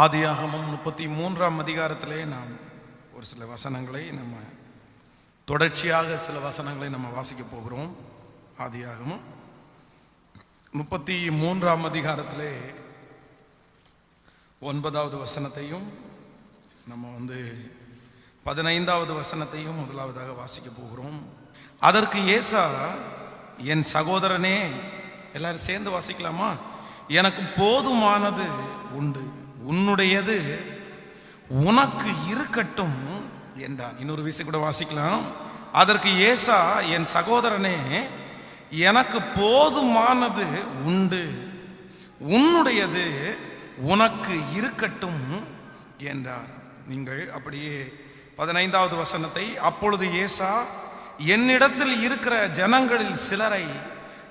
ஆதியாகமும் முப்பத்தி மூன்றாம் அதிகாரத்திலே நாம் ஒரு சில வசனங்களை நம்ம தொடர்ச்சியாக சில வசனங்களை நம்ம வாசிக்க போகிறோம். ஆதியாகமும் முப்பத்தி மூன்றாம் அதிகாரத்திலே ஒன்பதாவது வசனத்தையும் நம்ம வந்து பதினைந்தாவது வசனத்தையும் முதலாவதாக வாசிக்க போகிறோம். அதற்கு ஏசா என் சகோதரனே எல்லாரும் சேர்ந்து வாசிக்கலாமா? எனக்கு போதுமானது உண்டு. உன்னுடையது உனக்கு இருக்கட்டும் என்றான். இன்னொரு விஷயம் கூட வாசிக்கலாம். அதற்கு ஏசா என் சகோதரனே எனக்கு போதுமானது உண்டு. உன்னுடையது உனக்கு இருக்கட்டும் என்றார். நீங்கள் அப்படியே பதினைந்தாவது வசனத்தை அப்பொழுது ஏசா என்னிடத்தில் இருக்கிற ஜனங்களில் சிலரை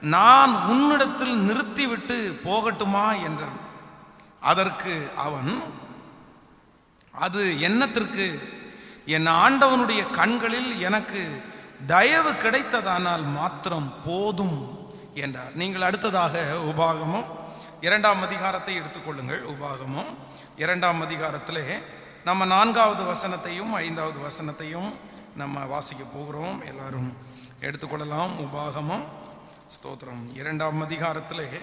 நான் உன்னிடத்தில் நிறுத்திவிட்டு போகட்டுமா? என்றான். அதற்கு அவன் அது என்னத்திற்கு? என் ஆண்டவனுடைய கண்களில் எனக்கு தயவு கிடைத்ததானால் மாத்திரம் போதும் என்றார். நீங்கள் அடுத்ததாக உபாகமம் இரண்டாம் அதிகாரத்தை எடுத்துக்கொள்ளுங்கள் உபாகமம் இரண்டாம் அதிகாரத்திலே நம்ம நான்காவது வசனத்தையும் ஐந்தாவது வசனத்தையும் நம்ம வாசிக்க போகிறோம். எல்லாரும் எடுத்துக்கொள்ளலாம் உபாகமம் ஸ்தோத்திரம். இரண்டாம் அதிகாரத்திலே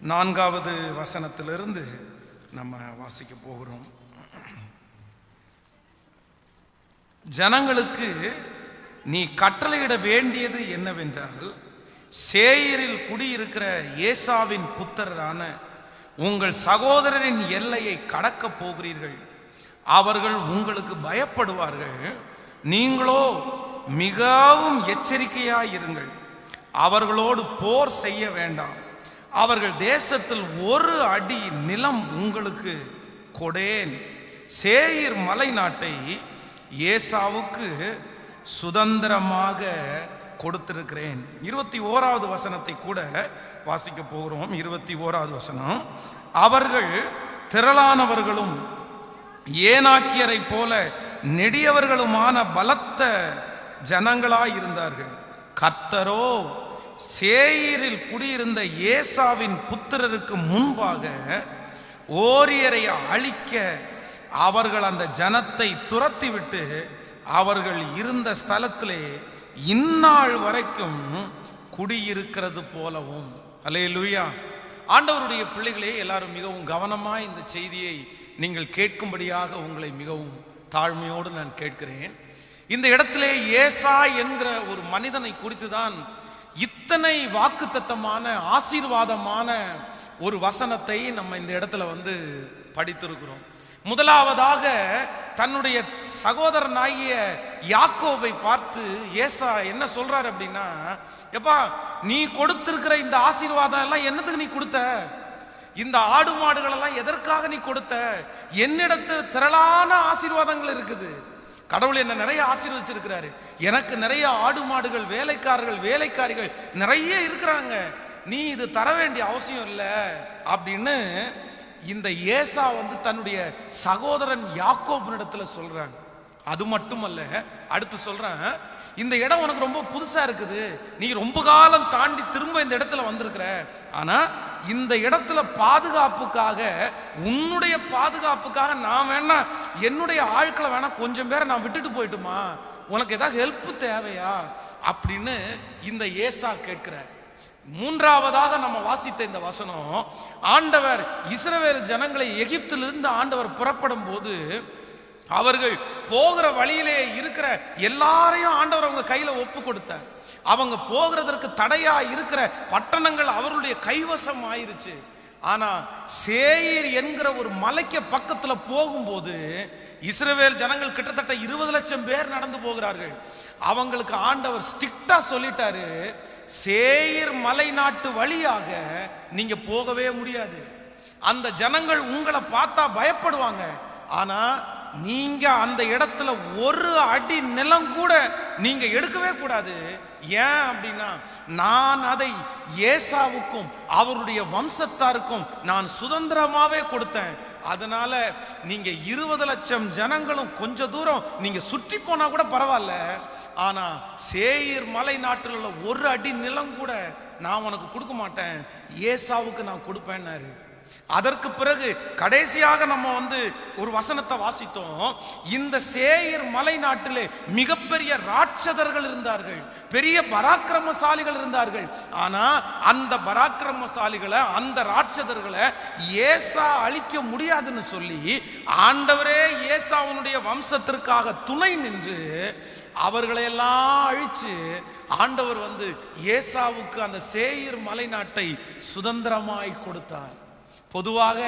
நான்காவது வசனத்திலிருந்து நம்ம வாசிக்க போகிறோம். ஜனங்களுக்கு நீ கட்டளையிட வேண்டியது என்னவென்றால் சேயரில் குடியிருக்கிற ஏசாவின் புத்தரான உங்கள் சகோதரரின் எல்லையை கடக்கப் போகிறீர்கள். அவர்கள் உங்களுக்கு பயப்படுவார்கள். நீங்களோ மிகவும் எச்சரிக்கையாயிருங்கள். அவர்களோடு போர் செய்ய வேண்டாம். அவர்கள் தேசத்தில் ஒரு அடி நிலம் உங்களுக்கு கொடேன் சேயிர் மலை நாட்டை ஏசாவுக்கு சுதந்திரமாக கொடுத்திருக்கிறேன். இருபத்தி ஓராவது வசனத்தை கூட வாசிக்க போகிறோம். இருபத்தி ஓராவது வசனம். அவர்கள் திரளானவர்களும் ஏனாக்கியரை போல நெடியவர்களுமான பலத்த ஜனங்களாய் இருந்தார்கள் கர்த்தரோ சேயிரில் குடியிருந்த ஏசாவின் புத்திரருக்கு முன்பாக ஓரியரை அழிக்க அவர்கள் அந்த ஜனத்தை துரத்திவிட்டு அவர்கள் இருந்த ஸ்தலத்திலே இந்நாள் வரைக்கும் குடியிருக்கிறது போலவும். அலே லூயா ஆண்டவருடைய பிள்ளைகளே எல்லாரும் மிகவும் கவனமாக இந்த செய்தியை நீங்கள் கேட்கும்படியாக உங்களை மிகவும் தாழ்மையோடு நான் கேட்கிறேன். இந்த இடத்திலே ஏசா என்கிற ஒரு மனிதனை குறித்து தான் இத்தனை வாக்குத்தத்தமான ஆசீர்வாதமான ஒரு வசனத்தை நம்ம இந்த இடத்துல வந்து படித்திருக்கிறோம். முதலாவதாக தன்னுடைய சகோதரனாகிய யாக்கோவை பார்த்து ஏசா என்ன சொல்றாரு அப்படின்னா எப்பா நீ கொடுத்திருக்கிற இந்த ஆசீர்வாதம் எல்லாம் என்னத்துக்கு நீ கொடுத்த? இந்த ஆடு மாடுகள் எல்லாம் எதற்காக நீ கொடுத்த? என்னிடத்தில் திரளான ஆசீர்வாதங்கள் இருக்குது. கடவுள் என்ன நிறைய ஆசீர்வச்சிருக்கிறாரு. எனக்கு நிறைய ஆடு மாடுகள் வேலைக்காரர்கள் வேலைக்காரிகள் நிறைய இருக்கிறாங்க. நீ இது தர வேண்டிய அவசியம் இல்லை அப்படின்னு இந்த ஏசா வந்து தன்னுடைய சகோதரன் யாக்கோபனிடத்துல சொல்றாங்க. அது மட்டுமல்ல அடுத்து சொல்றேன். இந்த இடம் உனக்கு ரொம்ப புதுசாக இருக்குது. நீ ரொம்ப காலம் தாண்டி திரும்ப இந்த இடத்துல வந்திருக்கிற. ஆனால் இந்த இடத்துல பாதுகாப்புக்காக உன்னுடைய பாதுகாப்புக்காக நான் வேணா என்னுடைய ஆட்களை வேணா கொஞ்சம் பேரை நான் விட்டுட்டு போயிட்டுமா? உனக்கு ஏதாவது ஹெல்ப் தேவையா? அப்படின்னு இந்த ஏசா கேட்கிறார். மூன்றாவதாக நம்ம வாசித்த இந்த வசனம் ஆண்டவர் இஸ்ரவேல் ஜனங்களை எகிப்திலிருந்து ஆண்டவர் புறப்படும் போது அவர்கள் போகிற வழியிலே இருக்கிற எல்லாரையும் ஆண்டவர் அவங்க கையில ஒப்பு கொடுத்தார். அவங்க போகிறதற்கு தடையா இருக்கிற பட்டணங்கள் அவருடைய கைவசம் ஆயிருச்சு. ஆனா சேயீர் என்கிற ஒரு மலைக்கு பக்கத்துல போகும்போது இஸ்ரவேல் ஜனங்கள் கிட்டத்தட்ட இருபது லட்சம் பேர் நடந்து போகிறார்கள். அவங்களுக்கு ஆண்டவர் ஸ்ட்ரிக்டா சொல்லிட்டாரு சேயிர் மலை நாட்டு வழியாக நீங்க போகவே முடியாது. அந்த ஜனங்கள் உங்களை பார்த்தா பயப்படுவாங்க. ஆனா நீங்க அந்த இடத்துல ஒரு அடி நிலம் கூட நீங்க எடுக்கவே கூடாது. ஏன் அப்படின்னா நான் அதை ஏசாவுக்கும் அவருடைய வம்சத்தாருக்கும் நான் சுதந்திரமாவே கொடுத்தேன். அதனால நீங்க இருபது லட்சம் ஜனங்களும் கொஞ்ச தூரம் நீங்க சுற்றி போனா கூட பரவாயில்ல. ஆனா சேயிர் மலை நாட்டில் உள்ள ஒரு அடி நிலம் கூட நான் உனக்கு கொடுக்க மாட்டேன். ஏசாவுக்கு நான் கொடுப்பேன்னாரு. அதற்கு பிறகு கடைசியாக நம்ம வந்து ஒரு வசனத்தை வாசித்தோம். இந்த சேயர் மலை நாட்டிலே மிகப்பெரிய ராட்சதர்கள் இருந்தார்கள். பெரிய பராக்கிரமசாலிகள் இருந்தார்கள். ஆனா அந்த பராக்கிரமசாலிகளை அந்த ராட்சதர்களை ஏசா அழிக்க முடியாதுன்னு சொல்லி ஆண்டவரே ஏசாவுனுடைய வம்சத்திற்காக துணை நின்று அவர்களையெல்லாம் அழிச்சு ஆண்டவர் வந்து ஏசாவுக்கு அந்த சேயர் மலை நாட்டை சுதந்திரமாய் கொடுத்தார். பொதுவாக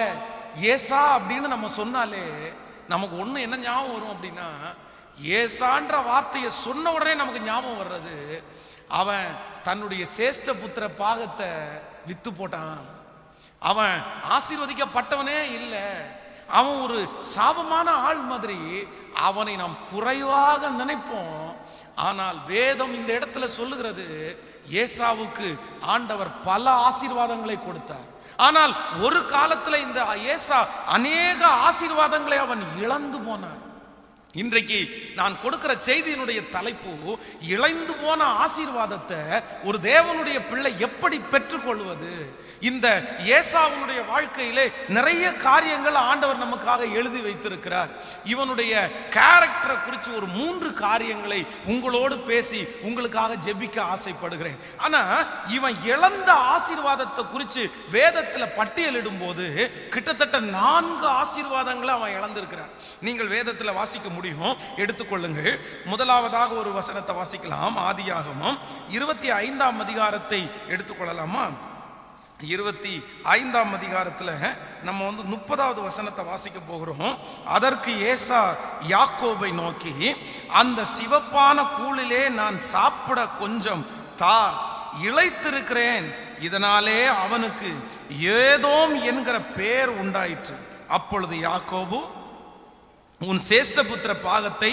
ஏசா அப்படின்னு நம்ம சொன்னாலே நமக்கு ஒன்று என்ன ஞாபகம் வரும் அப்படின்னா ஏசான்ற வார்த்தையை சொன்ன உடனே நமக்கு ஞாபகம் வர்றது அவன் தன்னுடைய சேஷ்ட புத்திர பாகத்தை வித்து போட்டான். அவன் ஆசீர்வதிக்கப்பட்டவனே இல்லை. அவன் ஒரு சாபமான ஆள் மாதிரி அவனை நாம் குறைவாக நினைப்போம். ஆனால் வேதம் இந்த இடத்துல சொல்லுகிறது ஏசாவுக்கு ஆண்டவர் பல ஆசீர்வாதங்களை கொடுத்தார். ஆனால் ஒரு காலத்தில் இந்த ஏசா அநேக ஆசீர்வாதங்களை அவன் இழந்து போனான். இன்றைக்கு நான் கொடுக்கிற செய்தியினுடைய தலைப்பு இழைந்து போன ஆசீர்வாதத்தை ஒரு தேவனுடைய பிள்ளை எப்படி பெற்றுக்கொள்வது? இந்த ஏசாவுடைய வாழ்க்கையிலே நிறைய காரியங்கள் ஆண்டவர் நமக்காக எழுதி வைத்திருக்கிறார். இவனுடைய கேரக்டரை குறித்து ஒரு மூன்று காரியங்களை உங்களோடு பேசி உங்களுக்காக ஜெபிக்க ஆசைப்படுகிறேன். ஆனா இவன் இழந்த ஆசீர்வாதத்தை குறித்து வேதத்தில் பட்டியலிடும் போது கிட்டத்தட்ட நான்கு ஆசீர்வாதங்களை அவன் இழந்திருக்கிறான். நீங்கள் வேதத்தில் வாசிக்க முடியும்? எடுத்துக்கொள்ளுங்கள். முதலாவதாக ஒரு வசனத்தை வாசிக்கலாம். ஆதியாகமம் இருபத்தி ஐந்தாம் அதிகாரத்தை எடுத்துக்கொள்ளலாமா? இருபத்தி ஐந்தாம் அதிகாரத்தில் நம்ம வந்து முப்பதாவது வசனத்தை வாசிக்க போகிறோம். அதற்கு ஏசா யாக்கோபை நோக்கி அந்த சிவப்பான கூழிலே நான் சாப்பிட கொஞ்சம் தா இழைத்திருக்கிறேன் இதனாலே அவனுக்கு ஏதோம் என்கிற பேர் உண்டாயிற்று. அப்பொழுது யாக்கோபு உன் சேஷ்டபுத்திர பாகத்தை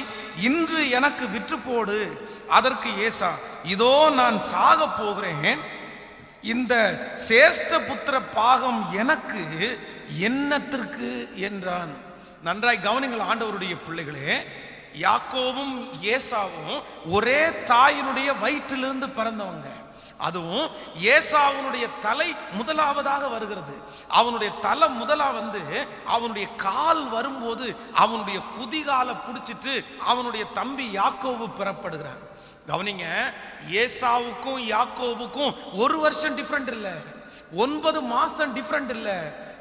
இன்று எனக்கு விற்று போடு. அதற்கு ஏசா இதோ நான் சாக போகிறேன். இந்த சேஷ்ட புத்திர பாகம் எனக்கு என்னத்திற்கு என்றான். நன்றாய் கவனிங்கள் ஆண்டவருடைய பிள்ளைகளே யாக்கோவும் ஏசாவும் ஒரே தாயினுடைய வயிற்றிலிருந்து பிறந்தவங்க. அதுவும் ஏசாவுனுடைய தலை முதலாவதாக வருகிறது. அவனுடைய தலை முதலா வந்து அவனுடைய கால் வரும்போது அவனுடைய குதிகாலை பிடிச்சிட்டு அவனுடைய தம்பி யாக்கோவு பெறப்படுகிறான். கவனிங்க ஏசாவுக்கும் யாக்கோவுக்கும் ஒரு வருஷம் டிஃப்ரெண்ட் இல்லை. ஒன்பது மாசம் டிஃப்ரெண்ட் இல்லை.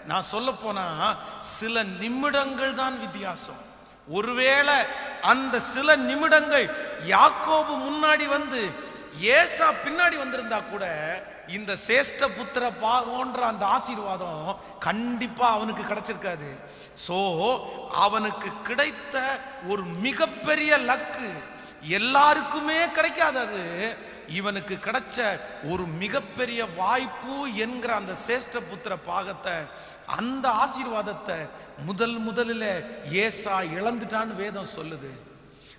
நான் சொல்ல போனா சில நிமிடங்கள் தான் வித்தியாசம். ஒருவேளை அந்த சில நிமிடங்கள் யாக்கோபு முன்னாடி வந்து ஏசா பின்னாடி வந்திருந்தா கூட இந்த சேஷ்ட புத்திர பாகோன்ற அந்த ஆசீர்வாதம் கண்டிப்பா அவனுக்கு கிடைச்சிருக்காது. சோ அவனுக்கு கிடைத்த ஒரு மிகப்பெரிய லக்கு எல்லாருக்குமே கிடைக்காது அது. இவனுக்கு கிடைச்ச ஒரு மிகப்பெரிய வாய்ப்பு என்கிற அந்த சேஷ்ட புத்திர பாகத்தை அந்த ஆசீர்வாதத்தை முதல் முதலில் ஏசா இழந்துட்டான்னு வேதம் சொல்லுது.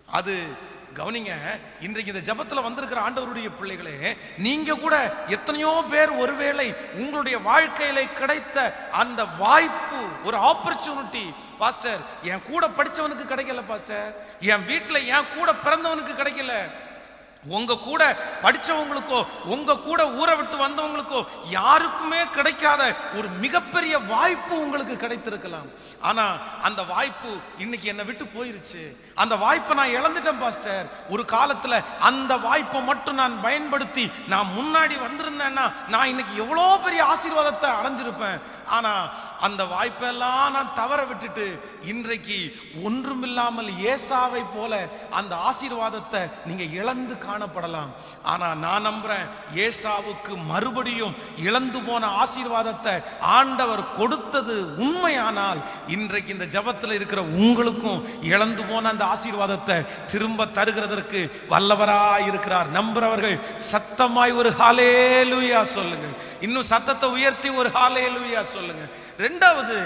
அது கவனிங்க இன்றைக்கு இந்த ஜபத்துல வந்திருக்கிற ஆண்டவருடைய பிள்ளைகளே நீங்க கூட எத்தனையோ பேர் ஒருவேளை உங்களுடைய வாழ்க்கையில கிடைத்த அந்த வாய்ப்பு ஒரு ஆப்பர்ச்சுனிட்டி பாஸ்டர் என் கூட படிச்சவனுக்கு கிடைக்கல பாஸ்டர் என் வீட்டுல என் கூட பிறந்தவனுக்கு கிடைக்கல. உங்க கூட படிச்சவங்களுக்கோ உங்க கூட ஊரை விட்டு வந்தவங்களுக்கோ யாருக்குமே கிடைக்காத ஒரு மிகப்பெரிய வாய்ப்பு உங்களுக்கு கிடைத்திருக்கலாம். ஆனா அந்த வாய்ப்பு இன்னைக்கு என்னை விட்டு போயிருச்சு. அந்த வாய்ப்பை நான் இழந்துட்டேன் பாஸ்டர். ஒரு காலத்துல அந்த வாய்ப்பை மட்டும் நான் பயன்படுத்தி நான் முன்னாடி வந்திருந்தேன்னா நான் இன்னைக்கு எவ்வளோ பெரிய ஆசீர்வாதத்தை அடைஞ்சிருப்பேன். ஆனா அந்த வாய்ப்பெல்லாம் நான் தவற விட்டுட்டு இன்றைக்கு ஒன்றுமில்லாமல் ஏசாவை போல அந்த ஆசீர்வாதத்தை நீங்க இழந்து காணப்படலாம். ஆனா நான் நம்புறேன் ஏசாவுக்கு மறுபடியும் இழந்து போன ஆசீர்வாதத்தை ஆண்டவர் கொடுத்தது உண்மையானால் இன்றைக்கு இந்த ஜபத்தில் இருக்கிற உங்களுக்கும் இழந்து போன அந்த ஆசீர்வாதத்தை திரும்ப தருகிறதற்கு வல்லவராய் இருக்கிறார். நம்புறவர்கள் சத்தமாய் ஒரு ஹாலேலுயா சொல்லுங்க. இன்னும் சத்தத்தை உயர்த்தி ஒரு ஹாலேலுயா சொல்லுங்க. ரெண்டாவது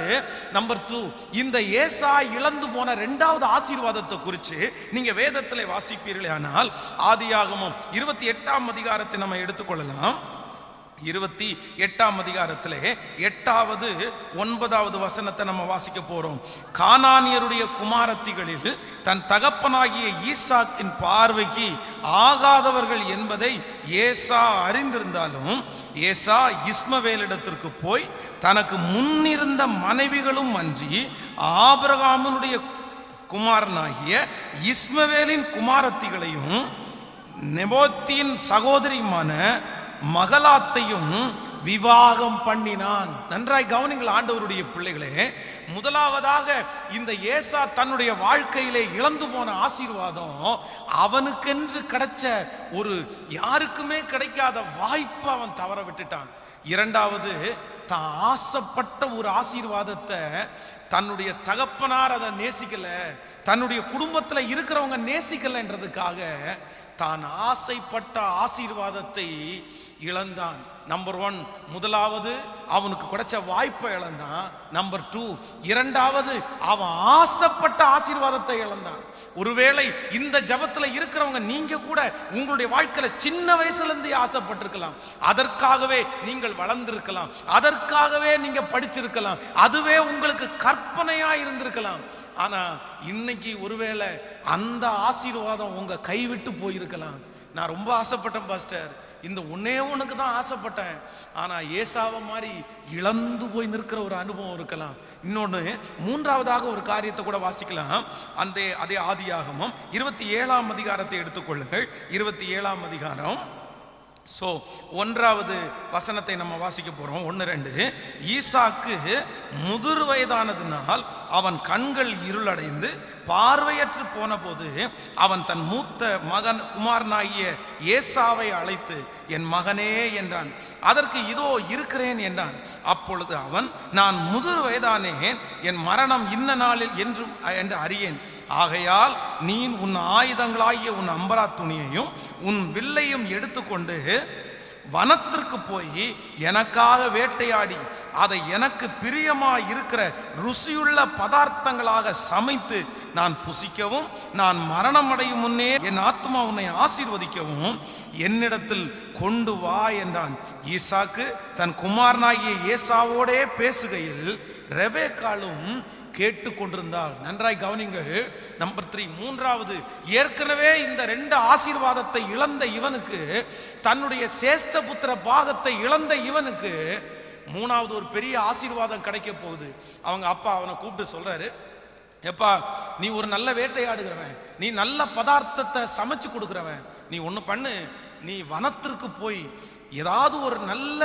நம்பர் டூ இந்த ஏசா இழந்து போன ரெண்டாவது ஆசீர்வாதத்தை குறித்து நீங்க வேதத்தில் வாசிப்பீர்களே ஆனால் ஆதியாகமம் இருபத்தி எட்டாம் அதிகாரத்தை நம்ம எடுத்துக்கொள்ளலாம். இருபத்தி எட்டாம் அதிகாரத்திலே எட்டாவது ஒன்பதாவது வசனத்தை நம்ம வாசிக்க போறோம். கானானியருடைய குமாரத்திகளில் தன் தகப்பனாகிய ஈசாக்கின் பார்வைக்கு ஆகாதவர்கள் என்பதை ஏசா அறிந்திருந்தாலும் ஏசா இஸ்மவேலிடத்திற்கு போய் தனக்கு முன்னிருந்த மனைவிகளும் அன்றி ஆபிரகாமனுடைய குமாரனாகிய இஸ்மவேலின் குமாரத்திகளையும் நெபோத்தியின் சகோதரியுமான மகளாத்தையும் விவாகம் பண்ணினான். நன்றாய் கவனிங்கள் ஆண்டவருடைய பிள்ளைகளே. முதலாவதாக இந்த ஏசா தன்னுடைய வாழ்க்கையிலே இழந்து போன ஆசீர்வாதம் அவனுக்கென்று கிடைச்ச ஒரு யாருக்குமே கிடைக்காத வாய்ப்பை அவன் தவற விட்டுட்டான். இரண்டாவது தான் ஆசைப்பட்ட ஒரு ஆசீர்வாதத்தை தன்னுடைய தகப்பனார் அதை நேசிக்கல தன்னுடைய குடும்பத்தில் இருக்கிறவங்க நேசிக்கலைன்றதுக்காக தான் ஆசைப்பட்ட ஆசீர்வாதத்தை இழந்தான். நம்பர் ஒன் முதலாவது அவனுக்கு கிடைச்ச வாய்ப்பை இழந்தான். நம்பர் டூ இரண்டாவது அவன் ஆசைப்பட்ட ஆசீர்வாதத்தை இழந்தான். ஒருவேளை இந்த ஜபத்தில் இருக்கிறவங்க நீங்க கூட உங்களுடைய வாழ்க்கையில சின்ன வயசுலேருந்தே ஆசைப்பட்டிருக்கலாம். அதற்காகவே நீங்கள் வளர்ந்திருக்கலாம். அதற்காகவே நீங்க படிச்சிருக்கலாம். அதுவே உங்களுக்கு கற்பனையா இருந்திருக்கலாம். ஆனா இன்னைக்கு ஒருவேளை அந்த ஆசீர்வாதம் உங்க கைவிட்டு போயிருக்கலாம். நான் ரொம்ப ஆசைப்பட்டேன் பாஸ்டர். இந்த ஒன்னே உனக்கு தான் ஆசைப்பட்டேன். ஆனா ஏசாவை மாதிரி இழந்து போய் நிற்கிற ஒரு அனுபவம் இருக்கலாம். இன்னொன்று மூன்றாவதாக ஒரு காரியத்தை கூட வாசிக்கலாம். அந்த அதே ஆதியாகமம் இருபத்தி ஏழாம் அதிகாரத்தை எடுத்துக்கொள்ளுங்கள் இருபத்தி ஏழாம் அதிகாரம். ஸோ ஒன்றாவது வசனத்தை நம்ம வாசிக்க போகிறோம் ஒன்று ரெண்டு. ஈசாக்கு முதிர் வயதானதினால் அவன் கண்கள் இருளடைந்து பார்வையற்று போன போது அவன் தன் மூத்த மகன் குமாரனாகிய ஏசாவை அழைத்து என் மகனே என்றான். அதற்கு இதோ இருக்கிறேன் என்றான். அப்பொழுது அவன் நான் முதிர் வயதானேன் என் மரணம் இன்ன நாளில் என்றும் என்று அறியேன். ஆகையால் நீ உன் ஆயுதங்களாகிய உன் அம்பரா துணியையும் உன் வில்லையும் எடுத்துக்கொண்டு வனத்திற்கு போய் எனக்காக வேட்டையாடி அதை எனக்கு பிரியமாக இருக்கிற ருசியுள்ள பதார்த்தங்களாக சமைத்து நான் புசிக்கவும் நான் மரணம் அடையும் முன்னே என் ஆத்மா உன்னை ஆசீர்வதிக்கவும் என்னிடத்தில் கொண்டு வா என்றான். ஈசாக்கு தன் குமாரனாகிய ஏசாவோடே பேசுகையில் ரெபேக்காலும் கேட்டு கொண்டிருந்தால் நன்றாய் கவனிங்கள் நம்பர் த்ரீ மூன்றாவது ஏற்கனவே இந்த ரெண்டு ஆசீர்வாதத்தை இழந்த இவனுக்கு தன்னுடைய சேஷ்ட புத்திர பாகத்தை இழந்த இவனுக்கு மூணாவது ஒரு பெரிய ஆசீர்வாதம் கிடைக்க போகுது. அவங்க அப்பா அவனை கூப்பிட்டு சொல்றாரு எப்பா நீ ஒரு நல்ல வேட்டையாடுகிறவன். நீ நல்ல பதார்த்தத்தை சமைச்சு கொடுக்குறவன். நீ ஒன்று பண்ணு. நீ வனத்திற்கு போய் ஏதாவது ஒரு நல்ல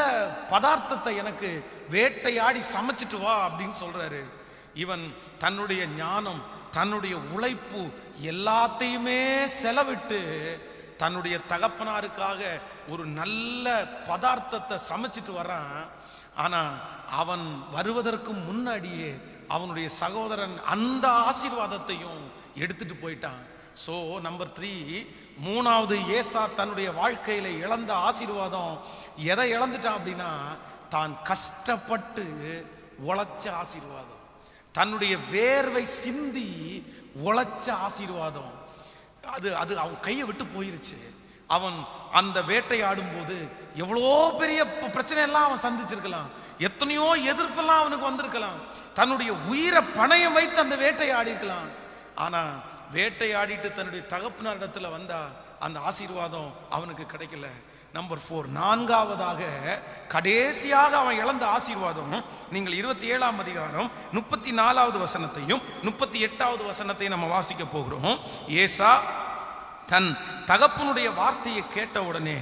பதார்த்தத்தை எனக்கு வேட்டையாடி சமைச்சிட்டு வா அப்படின்னு சொல்றாரு. இவன் தன்னுடைய ஞானம் தன்னுடைய உழைப்பு எல்லாத்தையுமே செலவிட்டு தன்னுடைய தகப்பனாருக்காக ஒரு நல்ல பதார்த்தத்தை சமைச்சிட்டு வர்றான். ஆனால் அவன் வருவதற்கு முன்னாடியே அவனுடைய சகோதரன் அந்த ஆசீர்வாதத்தையும் எடுத்துட்டு போயிட்டான். ஸோ நம்பர் த்ரீ மூணாவது ஏசா தன்னுடைய வாழ்க்கையில் இழந்த ஆசீர்வாதம் எதை இழந்துட்டான் அப்படின்னா தான் கஷ்டப்பட்டு உழைச்ச ஆசீர்வாதம். தன்னுடைய வேர்வை சிந்தி உழைச்ச ஆசீர்வாதம். அது அது அவன் கையை விட்டு போயிருச்சு. அவன் அந்த வேட்டையாடும் போது எவ்வளோ பெரிய பிரச்சனையெல்லாம் அவன் சந்திச்சிருக்கலாம். எத்தனையோ எதிர்ப்பெல்லாம் அவனுக்கு வந்திருக்கலாம். தன்னுடைய உயிரை பணையம் வைத்து அந்த வேட்டையாடி இருக்கலாம் ஆனா வேட்டையாடிட்டு தன்னுடைய தகப்பனாரிடத்துல வந்தா அந்த ஆசீர்வாதம் அவனுக்கு கிடைக்கல. நம்பர் ஃபோர் நான்காவதாக கடைசியாக அவன் இழந்த ஆசீர்வாதம் நீங்கள் இருபத்தி ஏழாம் அதிகாரம் முப்பத்தி நாலாவது வசனத்தையும் முப்பத்தி எட்டாவது வசனத்தையும் நம்ம வாசிக்க போகிறோம். ஏசா தன் தகப்பனுடைய வார்த்தையை கேட்ட உடனே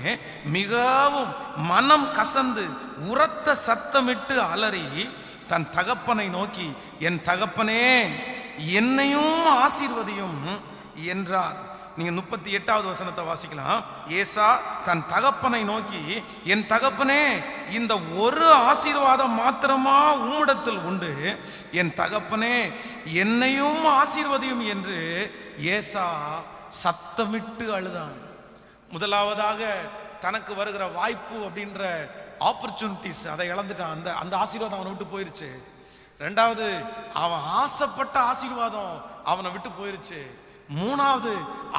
மிகவும் மனம் கசந்து உரத்த சத்தமிட்டு அலறி தன் தகப்பனை நோக்கி என் தகப்பனே என்னையும் ஆசீர்வதியும் என்றார். நீங்கள் முப்பத்தி எட்டாவது வசனத்தை வாசிக்கலாம். ஏசா தன் தகப்பனை நோக்கி என் தகப்பனே இந்த ஒரு ஆசீர்வாதம் மாத்திரமா உம்மிடத்தில் உண்டு. என் தகப்பனே என்னையும் ஆசீர்வதியும் என்று ஏசா சத்தமிட்டு அழுதான். முதலாவதாக தனக்கு வருகிற வாய்ப்பு அப்படின்ற ஆப்பர்ச்சுனிட்டிஸ் அதை இழந்துட்டான். அந்த அந்த ஆசீர்வாதம் அவனை விட்டு போயிருச்சு. ரெண்டாவது அவன் ஆசைப்பட்ட ஆசீர்வாதம் அவனை விட்டு போயிருச்சு. மூணாவது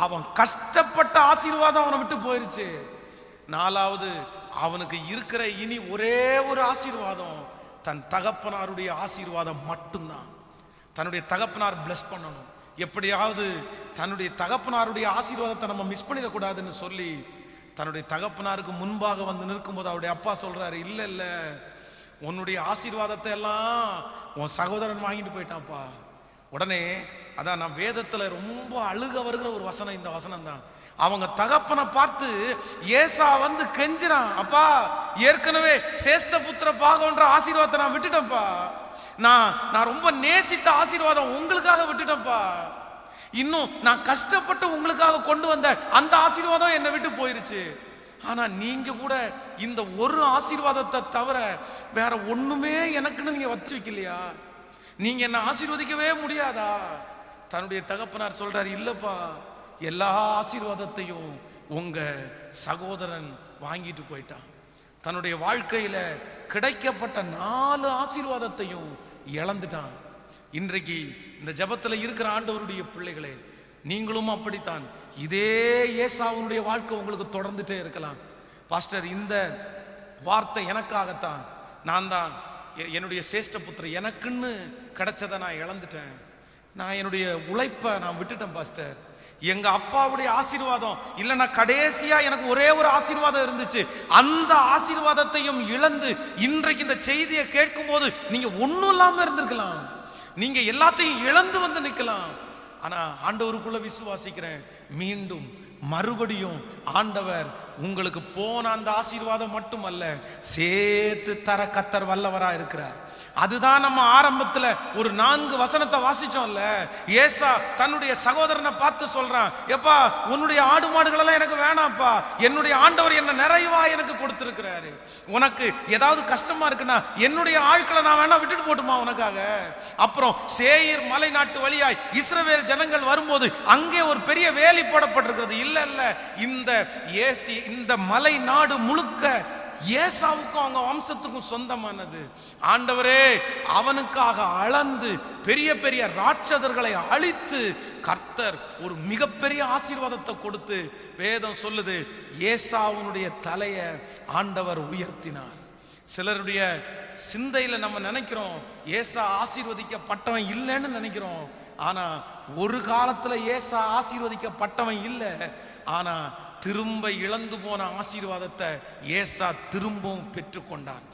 அவன் கஷ்டப்பட்ட ஆசீர்வாதம் அவனை விட்டு போயிருச்சு. நாலாவது அவனுக்கு இருக்கிற இனி ஒரே ஒரு ஆசீர்வாதம் தன் தகப்பனாருடைய ஆசீர்வாதம் மட்டும்தான். தன்னுடைய தகப்பனார் பிளஸ் பண்ணணும். எப்படியாவது தன்னுடைய தகப்பனாருடைய ஆசீர்வாதத்தை நம்ம மிஸ் பண்ணிடக்கூடாதுன்னு சொல்லி தன்னுடைய தகப்பனாருக்கு முன்பாக வந்து நிற்கும்போது அவருடைய அப்பா சொல்றாரு இல்லை இல்லை உன்னுடைய ஆசீர்வாதத்தை எல்லாம் உன் சகோதரன் வாங்கிட்டு போயிட்டான்ப்பா. உடனே அதான் நான் வேதத்தில் ரொம்ப அழுக வருகிற ஒரு வசனம் இந்த வசனம் தான் அவங்க தகப்பனை பார்த்து ஏசா வந்து கெஞ்சிறான் அப்பா ஏற்கனவே சேஷ்ட புத்திர பாகம்ன்ற ஆசீர்வாதத்தை நான் விட்டுட்டேன்ப்பா. நான் நான் ரொம்ப நேசித்த ஆசீர்வாதம் உங்களுக்காக விட்டுட்டேன்ப்பா. இன்னும் நான் கஷ்டப்பட்டு உங்களுக்காக கொண்டு வந்த அந்த ஆசீர்வாதம் என்னை விட்டு போயிருச்சு. ஆனா நீங்க கூட இந்த ஒரு ஆசீர்வாதத்தை தவிர வேற ஒண்ணுமே எனக்குன்னு நீங்க வச்சு வைக்கலையா? நீங்க என்ன ஆசீர்வதிக்கவே முடியாதா? தன்னுடைய தகப்பனார் சொல்றாரு இல்லப்பா எல்லா ஆசீர்வாதத்தையும் உங்க சகோதரன் வாங்கிட்டு போயிட்டான். தன்னுடைய வாழ்க்கையில கிடைக்கப்பட்ட நாலு ஆசீர்வாதத்தையும் இழந்துட்டான். இன்றைக்கு இந்த ஜெபத்துல இருக்கிற ஆண்டவருடைய பிள்ளைகளே நீங்களும் அப்படித்தான். இதே ஏசாவுடைய வாழ்க்கை உங்களுக்கு தொடர்ந்துட்டே இருக்கலாம். பாஸ்டர் இந்த வார்த்தை எனக்காகத்தான். நான் தான் என்னுடைய சேஷ்ட புத்திர எனக்குன்னு கிடைச்சதை நான் இழந்துட்டேன். நான் என்னுடைய உழைப்பை நான் விட்டுட்டேன் பாஸ்டர். எங்க அப்பாவுடைய ஆசீர்வாதம் இல்லைன்னா கடைசியா எனக்கு ஒரே ஒரு ஆசீர்வாதம் இருந்துச்சு. அந்த ஆசீர்வாதத்தையும் இழந்து இன்றைக்கு இந்த செய்தியை கேட்கும்போது நீங்க ஒன்றும் இல்லாம இருந்திருக்கலாம். நீங்க எல்லாத்தையும் இழந்து வந்து நிக்கலாம் ஆனா ஆண்டவருக்குள்ள விசுவாசிக்கிறேன். மீண்டும் மறுபடியும் ஆண்டவர் உங்களுக்கு போன அந்த ஆசீர்வாதம் மட்டுமல்ல சேர்த்து தர கத்தர் வல்லவரா இருக்கிறார். அதுதான் நம்ம ஆரம்பத்துல ஒரு நான்கு வசனத்தை வாசிச்சோம்ல ஏசா தன்னுடைய சகோதரனை பார்த்து சொல்றான் எப்பா உன்னுடைய ஆடு மாடுகளெல்லாம் எனக்கு வேணாம்ப்பா என்னுடைய ஆண்டவர் என்ன நிறைவா எனக்கு கொடுத்துருக்கிறாரு. உனக்கு ஏதாவது கஷ்டமா இருக்குன்னா என்னுடைய ஆட்களை நான் வேணா விட்டுட்டு போட்டுமா உனக்காக? அப்புறம் சேயர் மலை நாட்டு வழியாய் இஸ்ரவேல் ஜனங்கள் வரும்போது அங்கே ஒரு பெரிய வேலி போடப்பட்டிருக்கிறது. இல்ல இல்ல இந்த ஏசி இந்த மலை நாடு முழுக்க ஏசாவுக்கும் அவங்க வம்சத்துக்கும் சொந்தமானது. ஆண்டவரே அவனுக்காக அளந்து பெரிய பெரிய ராட்சதர்களை அழித்து கர்த்தர் ஒரு மிகப்பெரிய ஆசீர்வாதத்தை கொடுத்து வேதம் சொல்லுது ஏசாவுனுடைய தலையை ஆண்டவர் உயர்த்தினார். சிலருடைய சிந்தையில நம்ம நினைக்கிறோம் ஏசா ஆசீர்வதிக்கப்பட்டவன் இல்லைன்னு நினைக்கிறோம். ஆனா ஒரு காலத்துல ஏசா ஆசீர்வதிக்கப்பட்டவன் இல்லை. ஆனா திரும்ப இழந்து போன ஆசீர்வாதத்தை ஏசா திரும்பவும் பெற்றுக்கொண்டான்